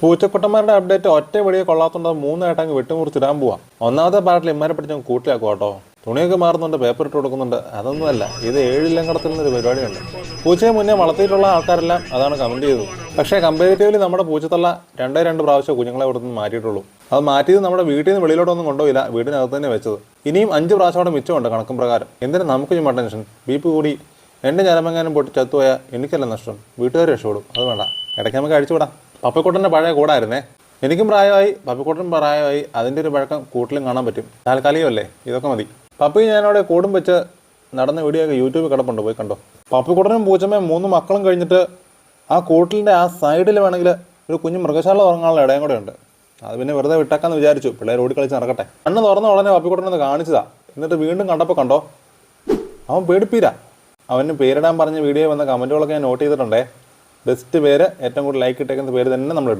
പൂച്ചക്കുട്ടന്മാരുടെ update ഒറ്റ വെടിയെ കൊള്ളാത്തോണ്ട് മൂന്നായിട്ട് അങ്ങ് വെട്ടിമുറിച്ചിടാൻ പോവാം. ഒന്നാമത്തെ പാർട്ടിൽ ഇമ്മാരെ പിടിച്ച് ഞാൻ കൂട്ടിലാക്കും കേട്ടോ. തുണിയൊക്കെ മാറുന്നുണ്ട് പേപ്പർ ഇട്ട് കൊടുക്കുന്നുണ്ട്. അതൊന്നുമല്ല ഇത് ഏഴില്ലങ്കടത്തിൽ നിന്നൊരു പരിപാടിയുണ്ട്. പൂച്ചയെ മുന്നേ വളർത്തിയിട്ടുള്ള ആൾക്കാരെല്ലാം അതാണ് കമന്റ് ചെയ്തത്. പക്ഷേ കമ്പാരിറ്റീവ്ലി നമ്മുടെ പൂച്ചത്തള്ള രണ്ടേ രണ്ട് പ്രാവശ്യം കുഞ്ഞുങ്ങളെ ഇവിടെ നിന്ന് മാറ്റിയിട്ടുള്ളൂ. അത് മാറ്റിയത് നമ്മുടെ വീട്ടിൽ നിന്ന് വെളിയിലോട്ടൊന്നും കൊണ്ടുപോയില്ല വീടിനകത്ത് തന്നെ വെച്ചത്. ഇനിയും അഞ്ച് പ്രാവശ്യം അവിടെ മിച്ചമുണ്ട് കണക്കും പ്രകാരം. എന്തിനാ നമുക്ക് ചുമ്മാ ടെൻഷൻ ബീപ്പ് കൂടി എന്റെ ഞരമെങ്ങാനും പൊട്ടി ചത്തുപോയാൽ എനിക്കല്ല നഷ്ടം. വീട്ടുകാർ രക്ഷപ്പെടും. അത് വേണ്ട. ഇടയ്ക്ക് നമുക്ക് അഴിച്ചുവിടാം. പപ്പക്കുട്ടന്റെ പഴയ കൂടായിരുന്നേ. എനിക്കും പ്രായമായി പപ്പിക്കുട്ടനും പ്രായമായി അതിന്റെ ഒരു പഴക്കം കൂട്ടിലും കാണാൻ പറ്റും. താൽക്കാലികമല്ലേ ഇതൊക്കെ മതി. പപ്പി ഞാനവിടെ കൂടും വെച്ച് നടന്ന വീഡിയോ ഒക്കെ യൂട്യൂബിൽ കിടപ്പുണ്ട്. പോയി കണ്ടോ? പപ്പിക്കുട്ടനും പൂച്ചമ്മയും മൂന്ന് മക്കളും കഴിഞ്ഞിട്ട് ആ കൂട്ടിലിന്റെ ആ സൈഡിൽ വേണമെങ്കിൽ ഒരു കുഞ്ഞു മൃഗശാല തുറങ്ങാനുള്ള ഇടയും കൂടെ ഉണ്ട്. അത് പിന്നെ വെറുതെ വിട്ടേക്കാന്ന് വിചാരിച്ചു. പിള്ളേർ ഓടി കളിച്ച് നടക്കട്ടെ. അന്ന് തുറന്ന ഉടനെ പപ്പിക്കുട്ടനൊന്ന് കാണിച്ചതാ. എന്നിട്ട് വീണ്ടും കണ്ടപ്പോൾ കണ്ടോ? അവൻ പേടിപ്പീരാ. അവന് പേരിടാൻ പറഞ്ഞ വീഡിയോ വന്ന കമന്റുകളൊക്കെ ഞാൻ നോട്ട് ചെയ്തിട്ടുണ്ടേ. ബെസ്റ്റ് പേര് ഏറ്റവും കൂടുതൽ ലൈക്ക് ഇട്ടേക്കുന്ന പേര് തന്നെ നമ്മളിടും